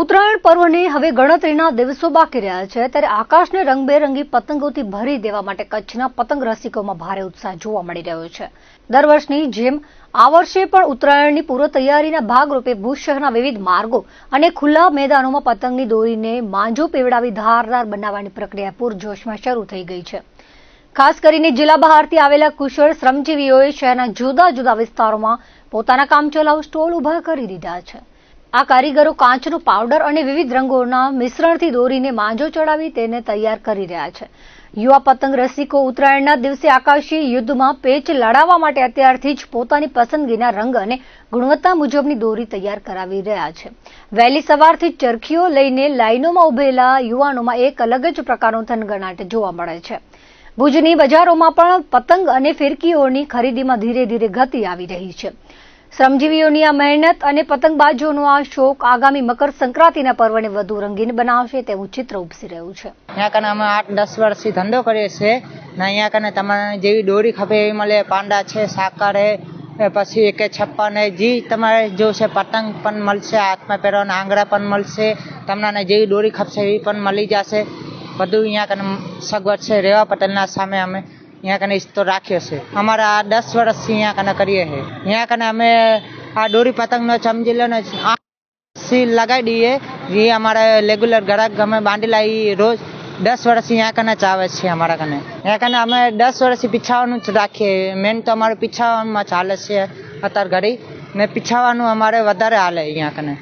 ઉત્તરાયણ પર્વને હવે ગણતરીના દિવસો બાકી રહ્યા છે, ત્યારે આકાશને રંગબેરંગી પતંગોથી ભરી દેવા માટે કચ્છના પતંગ રસિકોમાં ભારે ઉત્સાહ જોવા મળી રહ્યો છે. દર વર્ષની જેમ આ વર્ષે પણ ઉત્તરાયણની પૂર્વ તૈયારીના ભાગરૂપે ભુજ શહેરના વિવિધ માર્ગો અને ખુલ્લા મેદાનોમાં પતંગની દોરીને માંજો પીવડાવી ધારદાર બનાવવાની પ્રક્રિયા પૂરજોશમાં શરૂ થઈ ગઈ છે. ખાસ કરીને જિલ્લા બહારથી આવેલા કુશળ શ્રમજીવીઓએ શહેરના જુદા જુદા વિસ્તારોમાં પોતાના કામચલાઉ સ્ટોલ ઊભા કરી દીધા છે. આ કારીગરો કાચનો પાવડર અને વિવિધ રંગોના મિશ્રણથી દોરીને માંજો ચડાવી તેને તૈયાર કરી રહ્યા છે. યુવા પતંગ રસિકો ઉત્તરાયણના દિવસે આકાશી યુદ્ધમાં પેચ લડાવવા માટે અત્યારથી જ પોતાની પસંદગીના રંગ અને ગુણવત્તા મુજબની દોરી તૈયાર કરાવી રહ્યા છે. વહેલી સવારથી ચરખીઓ લઈને લાઇનોમાં ઉભેલા યુવાનોમાં એક અલગ જ પ્રકારનો થનગણાટ જોવા મળે છે. ભુજની બજારોમાં પણ પતંગ અને ફિરકીઓની ખરીદીમાં ધીરે ધીરે ગતિ આવી રહી છે. શ્રમજીવીઓની આ મહેનત અને પતંગબાજોનો આ શોખ આગામી મકર સંક્રાંતિના પર્વને વધુ રંગીન બનાવશે તેવું ચિત્ર ઉપસી રહ્યું છે. અહીંયા કને અમે આઠ દસ વર્ષથી ધંધો કરીએ છીએ ને અહીંયા કને તમારે જેવી દોરી ખપે એવી મળે, પાંડા છે, સાકર હે પછી એકે છપ્પન હે, જે તમારે જો છે પતંગ પણ મળશે, હાથમાં પહેરવાના આંગળા પણ મળશે, તમને જેવી દોરી ખપશે એવી પણ મળી જશે. બધું અહીંયા કને સગવડ છે, રેવા પટેલના સામે અમે અહીંયા કને ઇસ્તો રાખ્યો છે. અમારા દસ વર્ષથી અહીંયા કને કરીએ છે. અહીંયા કને અમે આ દોરી પતંગનો સમજી લો ને સીલ લગાવી દઈએ. જે અમારે રેગ્યુલર ગ્રાહક અમે બાંધેલા એ રોજ દસ વર્ષથી અહીંયા કને ચાવે છે અમારા કને. અહીંયા કને અમે દસ વર્ષથી પીછાવાનું જ રાખીએ. મેન તો અમારું પીછાવામાં ચાલે છે અત્યારે ઘડી. ને પીછાવાનું અમારે વધારે હાલે અહીંયા કને.